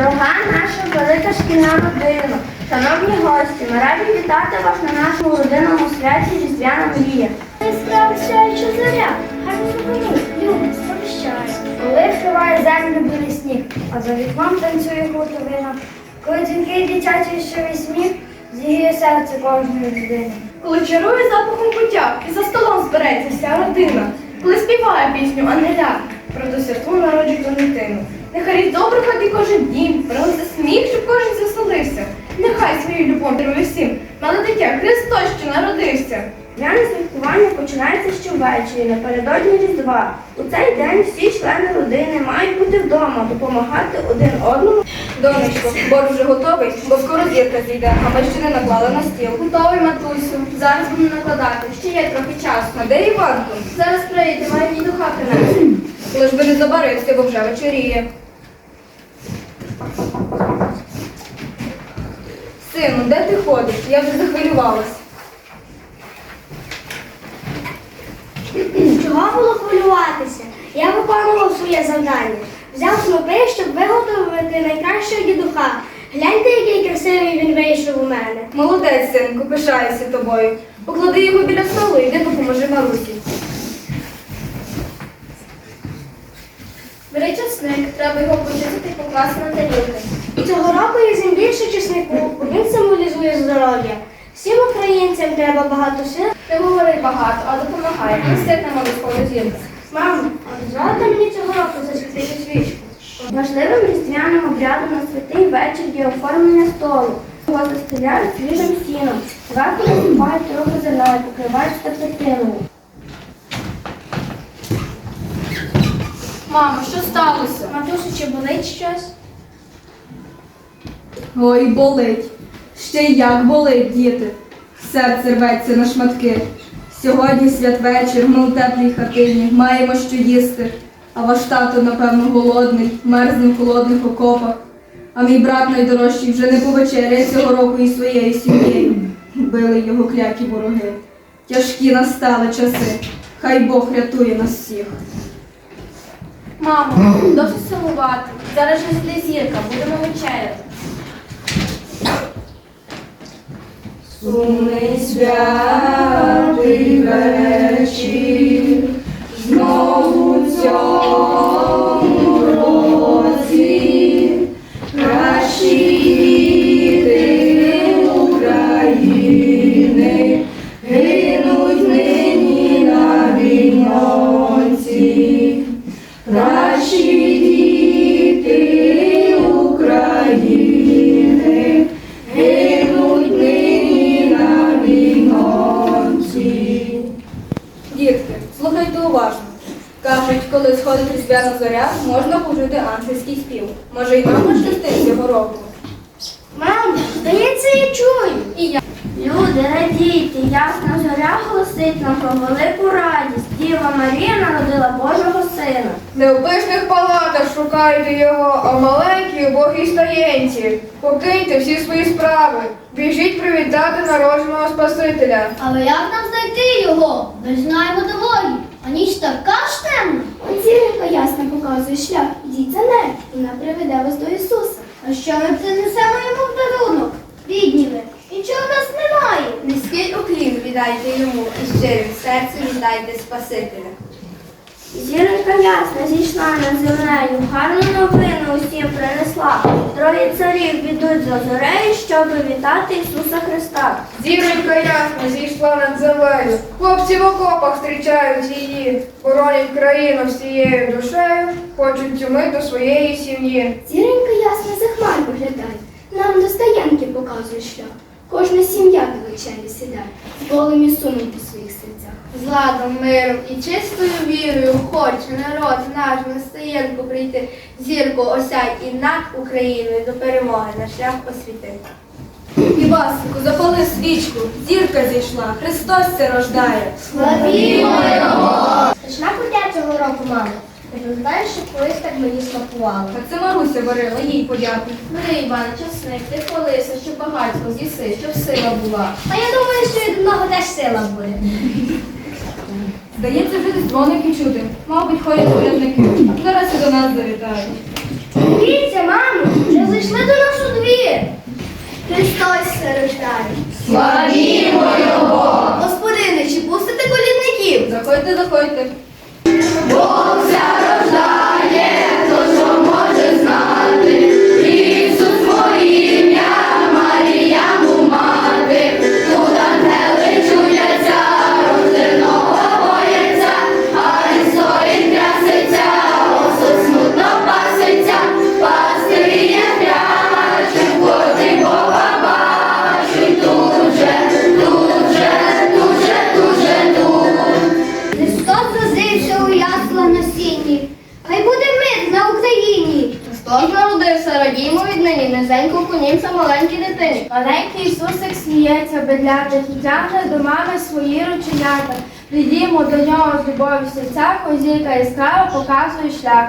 Дорога наша велика шкільна родина, шановні гості, ми раді вітати вас на нашому родинному святі Різдвяна мрія. Справляючи зоря, хай зупинить, любить, сповіщає. Коли вкриває землю білий сніг, а за вікном танцює хутовина. Коли дзвінкий дитячий щирий сміх, зігріє серце кожної людини. Коли чарує запахом пуття і за столом збереться вся родина, коли співає пісню Ангеля про ту святу народжену дитину. Нехай рік добре ходить кожен дім, принесе сміх, щоб кожен звеселився. Нехай свою любов дарує всім, мале дитя Христос, що народився. Дняне святкування починається щовечері, напередодні Різдва. У цей день всі члени родини мають бути вдома, допомагати один одному. Донечко, борг вже готовий, бо скоро зірка зійде, а ми ще не наклали на стіл. Готовий, матусю. Зараз буду накладати. Ще є трохи часу. А де Іванко? Зараз прийде, має її духа принести. Лиш би не забарився, бо вже вечоріє. Сину, де ти ходиш? Я вже захвилювалась. Чого було хвилюватися? Я виконував своє завдання. Взяв снопи, щоб виготовити найкращого дідуха. Гляньте, який красивий він вийшов у мене. Молодець, синку, пишаюся тобою. Поклади його біля столу і йди допоможи Марусі. Бери часник, треба його почистити і покласти на тарілки. Цього року є більше чеснику, бо він символізує здоров'я. Всім українцям треба багато сил. Не говори багато, а допомагай. Несить на молоко зірка. Мамо, а дозволите мені цього року засвітити свічку? Важливим різдвяним обрядом на святий вечір є оформлення столу. Його застеляють свіжим сіном, зверху насипають трохи зерна і покривають стеклетиною. Мамо, що сталося? Матусю, чи болить щось? Ой, болить. Ще й як болить, діти. Серце рветься на шматки. Сьогодні святвечір, ми у теплій хатині, маємо що їсти. А ваш тато, напевно, голодний, мерзне в холодних окопах. А мій брат найдорожчий вже не повечеряє цього року із своєю сім'єю. Били його кляті вороги. Тяжкі настали часи. Хай Бог рятує нас всіх. Мамо, досить сумувати. Зараз же зійде зірка, будемо вечеряти. Сумний святий вечір, коли сходить різдвяна зоря, можна почути ангельський спів. Може, і нам пощастить цього року. Мамо, здається, я чую. І я. Люди, радійте, ясна зоря голосить нам про велику радість. Діва Марія народила Божого сина. Не в пишних палатах шукайте його, а в маленькій убогій стоєнці. Покиньте всі свої справи. Біжіть привітати народженого Спасителя. Але як нам знайти його? Ми знаємо дороги, а ніч така ж темна. Зірка ясно показує шлях. Йдіть за нею, вона приведе вас до Ісуса. А що ми принесемо йому в дарунок? Бідні ви, нічого в нас немає. Низький уклін віддайте йому і щирим серцем віддайте Спасителя. Зіронька ясна зійшла над землею, гарну новину усім принесла. Троє царів підуть за зорею, щоб вітати Ісуса Христа. Зіронька ясна зійшла над землею. Хлопці в окопах зустрічають її, боронять країну всією душею, хочуть цю до своєї сім'ї. Зіронька ясна за хмар виглядає, нам до стоянки показує шлях. Кожна сім'я на вечері сідає, з болем і сумом по своїх серцях. Зладом, миром і чистою вірою хоче народ наш на стоянку прийти, зірку осядь і над Україною до перемоги на шлях освіти. Івасику, запали свічку, зірка зійшла, Христос це рождає. Славімо його! Точна кутя цього року, мамо. Ти пам'ятаєш, що колись так мені смакувало. А це Маруся варила, їй подякуй. Бери, Іван, часник, ти хвалися, щоб багатство з'їси, щоб сила була. А я думаю, що від одного теж сила буде. Здається, вже десь дзвоники чути. Мабуть, ходять колядники. Зараз і до нас завітають. Дивіться, мамо, вже все рождає. Славімо його! Господине, чи пустите колідників? Заходьте, заходьте. Віднині, низенько клонімся маленькій дитині. Маленький Ісусик сміється, бедлятих і тягне до мами свої рученята. Прийдімо до нього з любові серця, серцях, яскраво показує шлях.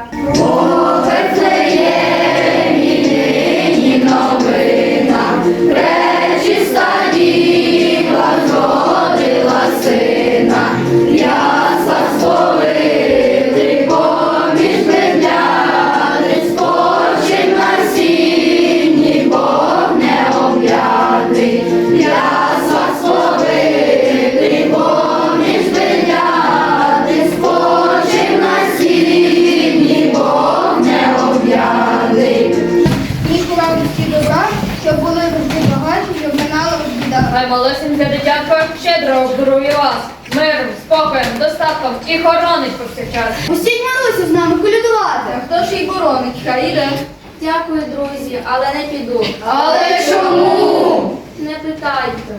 Пречиста достатком і хоронить повсякчас. Пустіть Марусю з нами колядувати. А хто ж їй боронить? Хай іде. Дякую, друзі, але не піду. Але чому? Не питайте.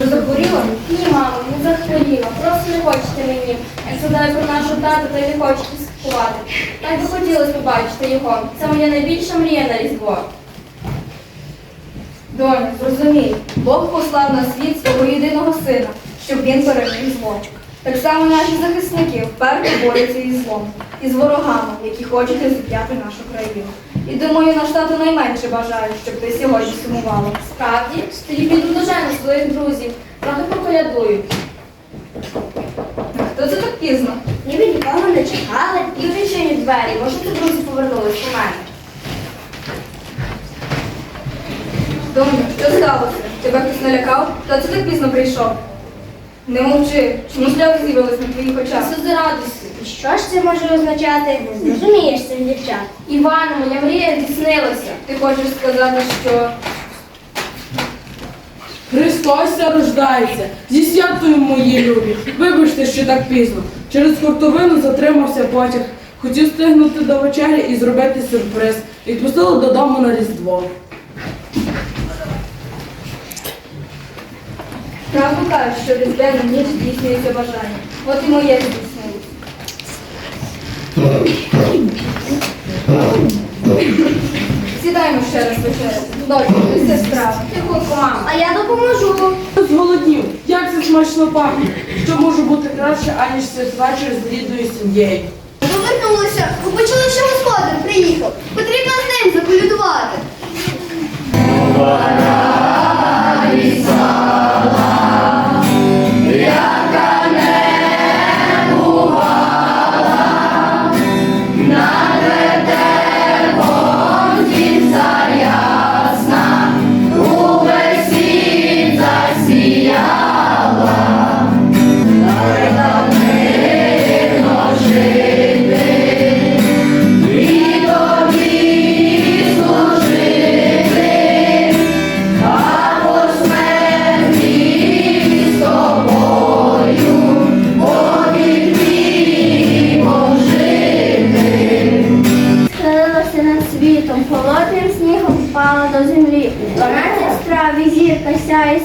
Захворіла? Ні, мамо, не захворіла. Просто не хочете мені. Як згадаю про нашу тату, то й не хочете святкувати. Так би хотілося побачити його. Це моя найбільша мрія на Різдво. Доню, зрозумій, Бог послав на світ свого єдиного сина, щоб він переміг зло. Так само наші захисники вперто борються із злом, із ворогами, які хочуть розіп'яти нашу країну. І думаю, наш тато найменше бажає, щоб ти сьогодні сумувала. Справді, тоді піду до жени своїх друзів. Трохи поколядую. Хто це так пізно? Ніби нікого не чекали. І відчиню двері, може це друзі повернулись по мене. Доню, що сталося? Тебе хтось налякав? Та це так пізно прийшов. Не мовчи, чому сльози з'явились на твоїх очах? Це з радості. І що ж це може означати? Не зрозумієш цих дівчат. Івана, моя мрія здійснилася. Ти хочеш сказати, що Христос ся рождається. Зі святою мої любі. Вибачте, що так пізно. Через хуртовину затримався потяг. Хотів стигнути до вечері і зробити сюрприз. Відпустили додому на Різдво. Правду кажуть, що різдвяна ніч здійснюється бажання. От і моє здійснилось. Сідаємо ще раз вечеряти. Дочку, ти сестра. Ти хутко, мамо. А я допоможу. Зголоднів. Як це смачно пахне? Що може бути краще, аніж святвечір з рідною сім'єю? Повернулися. Ви почули, що господар приїхав. Потрібно з ним заколядувати.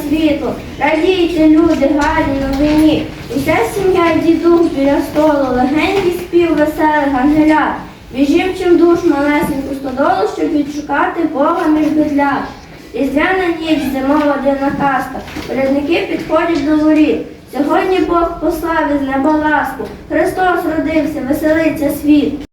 Світло. Радійте, люди, гарні новині. Уся сім'я дідух біля столу, легенький спів веселих ангелят. Біжім чим душ малесеньку стодолу, щоб відшукати Бога між бедляк. Різдвяна ніч, зимова дивна казка. Порядники підходять до воріт. Сьогодні Бог послав із неба ласку. Христос родився, веселиться світ.